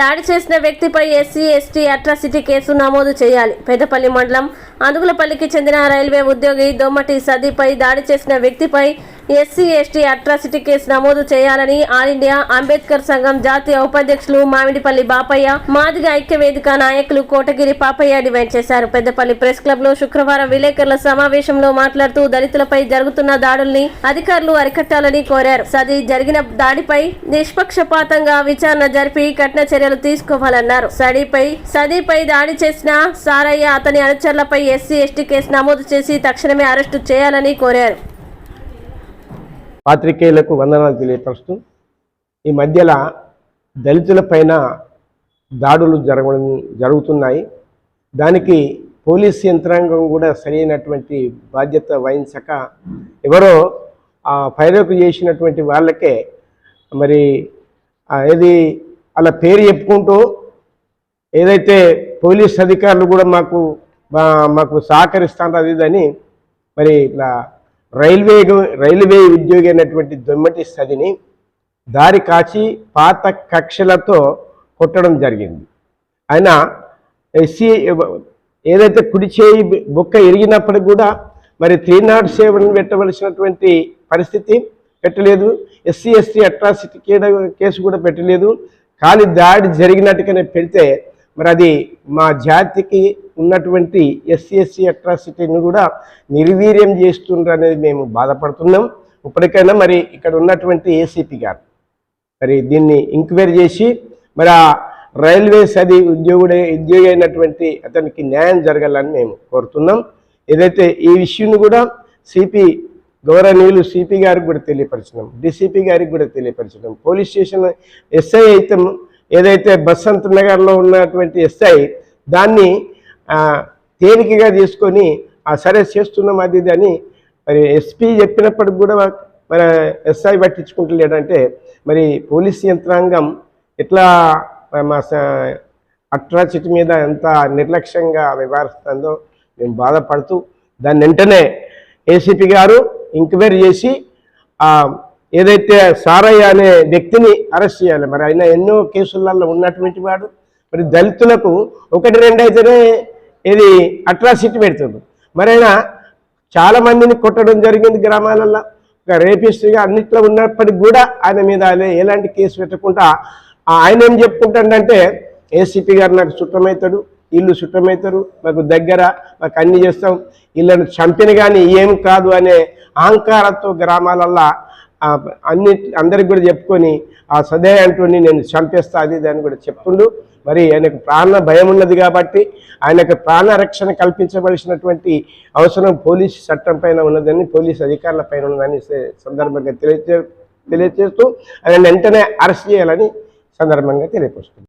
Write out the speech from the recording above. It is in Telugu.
దాడి చేసిన వ్యక్తిపై ఎస్సీ ఎస్టీ అట్రాసిటీ కేసు నమోదు చేయాలి. పెద్దపల్లి మండలం అందుగులపల్లికి చెందిన రైల్వే ఉద్యోగి దొమ్మటి సదిపై దాడి చేసిన వ్యక్తిపై ఎస్సీ ఎస్టీ అట్రాసిటీ కేసు నమోదు చేయాలని ఆల్ ఇండియా అంబేద్కర్ సంఘం జాతీయ ఉపాధ్యక్షులు మామిడిపల్లి బాపయ్య మాదిగ ఐక్య వేదిక నాయకులు కోటగిరి పాపయ్య డిమాండ్ చేశారు. పెద్దపల్లి ప్రెస్ క్లబ్లో శుక్రవారం విలేకరుల సమావేశంలో మాట్లాడుతూ దళితులపై జరుగుతున్న దాడుల్ని అధికారులు అరికట్టాలని కోరారు. సది జరిగిన దాడిపై నిష్పక్షపాతంగా విచారణ జరిపి కఠిన చర్యలు తీసుకోవాలన్నారు. సడిపై సదీపై దాడి చేసిన సారయ్య అతని అనుచరులపై ఎస్సీ ఎస్టీ కేసు నమోదు చేసి తక్షణమే అరెస్టు చేయాలని కోరారు. పాత్రికేయులకు వందనాలు తెలియపరుస్తూ ఈ మధ్యల దళితుల పైన దాడులు జరగడం జరుగుతున్నాయి. దానికి పోలీస్ యంత్రాంగం కూడా సరైనటువంటి బాధ్యత వహించక ఎవరో ఆ చేసినటువంటి వాళ్ళకే మరి ఏది అలా పేరు చెప్పుకుంటూ ఏదైతే పోలీస్ అధికారులు కూడా మాకు మా- మాకు సహకరిస్తాను అది ఇదని మరి ఇట్లా రైల్వే రైల్వే ఉద్యోగి అయినటువంటి దొమ్మటి సదిని దారి కాచి పాత కక్షలతో కొట్టడం జరిగింది. ఆయన ఎస్సీ ఏదైతే కుడి చేయి బొక్క ఎరిగినప్పటికి కూడా మరి త్రీ నాట్ సెవెన్ పెట్టవలసినటువంటి పరిస్థితి పెట్టలేదు. ఎస్సీ ఎస్టీ అట్రాసిటీ కేసు కూడా పెట్టలేదు. ఖాళీ దాడి జరిగినట్టుగానే పెడితే మరి అది మా జాతికి ఉన్నటువంటి ఎస్సీ ఎస్సీ అట్రాసిటీని కూడా నిర్వీర్యం చేస్తుండ్రు అనేది మేము బాధపడుతున్నాం. ఇప్పటికైనా మరి ఇక్కడ ఉన్నటువంటి ఏసీపీ గారు మరి దీన్ని ఎంక్వైరీ చేసి మరి ఆ రైల్వేస్ అది ఉద్యోగుడే ఉద్యోగి అయినటువంటి అతనికి న్యాయం జరగాలని మేము కోరుతున్నాం. ఏదైతే ఈ విషయం కూడా సిపి గౌరవనీయులు సిపి గారికి కూడా తెలియపరచడం డిసిపి గారికి కూడా తెలియపరచడం పోలీస్ స్టేషన్ ఎస్ఐ అయితే ఏదైతే బసంత్ నగర్లో ఉన్నటువంటి ఎస్ఐ దాన్ని తేలికగా తీసుకొని ఆ సరే చేస్తున్నాం అది ఇది అని మరి ఎస్పీ చెప్పినప్పటికి కూడా మన ఎస్ఐ పట్టించుకుంటలేడంటే మరి పోలీస్ యంత్రాంగం ఎట్లా మా అట్రాసిటీ మీద ఎంత నిర్లక్ష్యంగా వ్యవహరిస్తుందో మేము బాధపడుతూ దాన్ని వెంటనే ఏసీపీ గారు ఎంక్వైరీ చేసి ఏదైతే సారయ్య అనే వ్యక్తిని అరెస్ట్ చేయాలి మరి ఆయన ఎన్నో కేసులలో ఉన్నటువంటి వాడు మరి దళితులకు ఒకటి రెండు అయితేనే ఇది అట్రాసిటీ పెడుతుంది. మరి ఆయన చాలా మందిని కొట్టడం జరిగింది గ్రామాలలో ఒక రేపిస్ట్గా అన్నిట్లో ఉన్నప్పటికి కూడా ఆయన మీద ఆయన ఎలాంటి కేసు పెట్టకుండా ఆయన ఏం చెప్పుకుంటాడంటే ఏసీపీ గారు నాకు చుట్టమవుతాడు ఇల్లు చుట్టమవుతారు మాకు దగ్గర మాకు అన్ని చేస్తాం ఇళ్ళను చంపిన కానీ ఏం కాదు అనే అహంకారంతో గ్రామాలల్లో అన్ని అందరికి కూడా చెప్పుకొని ఆ సదే అంటూని నేను చంపేస్తా అది దాన్ని కూడా చెప్పుడు మరి ఆయనకు ప్రాణ భయం ఉన్నది కాబట్టి ఆయనకు ప్రాణ రక్షణ కల్పించవలసినటువంటి అవసరం పోలీస్ చట్టం పైన ఉన్నదని పోలీస్ అధికారుల పైన ఉన్నదని సందర్భంగా తెలియజే తెలియజేస్తూ ఆయన వెంటనే అరెస్ట్ చేయాలని సందర్భంగా తెలియపరుస్తుంది